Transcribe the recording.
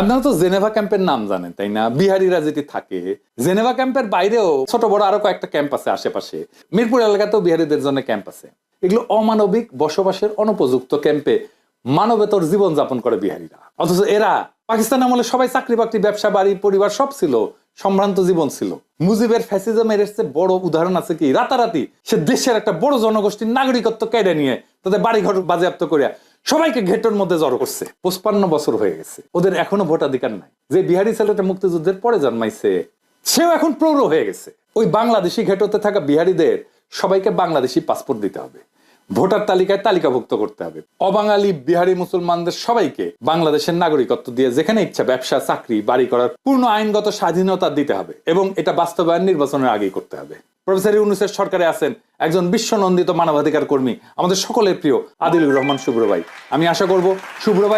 আপনারা তো জেনেভা ক্যাম্পের নাম জানেন, তাই না? বিহারিরা যেটি থাকে, জেনেভা ক্যাম্পের বাইরেও ছোট বড় আরও কয়েকটা ক্যাম্প আছে আশেপাশে। মিরপুর এলাকাতেও বিহারিদের জন্য ক্যাম্প আছে। এগুলো অমানবিক বসবাসের অনুপযুক্ত ক্যাম্পে মানবেতর জীবন যাপন করে বিহারিরা। অথচ এরা পাকিস্তান আমলে সবাই চাকরি বাকরি ব্যবসা, বাড়ি, পরিবার, সব ছিল, সম্ভ্রান্ত জীবন ছিল। মুজিবের ফ্যাসিজমের চেয়ে বড় উদাহরণ আছে কি? রাতারাতি সে দেশের একটা বড় জনগোষ্ঠীর নাগরিকত্ব কেড়ে নিয়ে তাদের বাড়িঘর বাজেয়াপ্ত করিয়া সবাইকে ঘেটর মধ্যে জড়ো করছে। পঁচপান্ন বছর হয়ে গেছে। ওদের এখনও ভোটাধিকার নাই। যে বিহারি ছেলেটা মুক্তিযুদ্ধের পরে জন্মাইছে, সেও এখন প্রৌঢ় হয়ে গেছে। ওই বাংলাদেশি ঘেটতে থাকা বিহারিদের সবাইকে বাংলাদেশি পাসপোর্ট দিতে হবে। ভোটার তালিকায় তালিকাভুক্ত করতে হবে। অবাঙালি বিহারি মুসলমানদের সবাইকে বাংলাদেশের নাগরিকত্ব দিয়ে যেখানে ইচ্ছা ব্যবসা, চাকরি, বাড়ি করার পূর্ণ আইনগত স্বাধীনতা দিতে হবে এবং এটা বাস্তবায়ন নির্বাচনের আগেই করতে হবে। প্রফেসর ইউনুসের সরকারে আছেন একজন বিশ্বনন্দিত মানবাধিকার কর্মী, আমাদের সকলের প্রিয় আদিলুর রহমান শুভ্র ভাই আমি আশা করব শুভ্র ভাই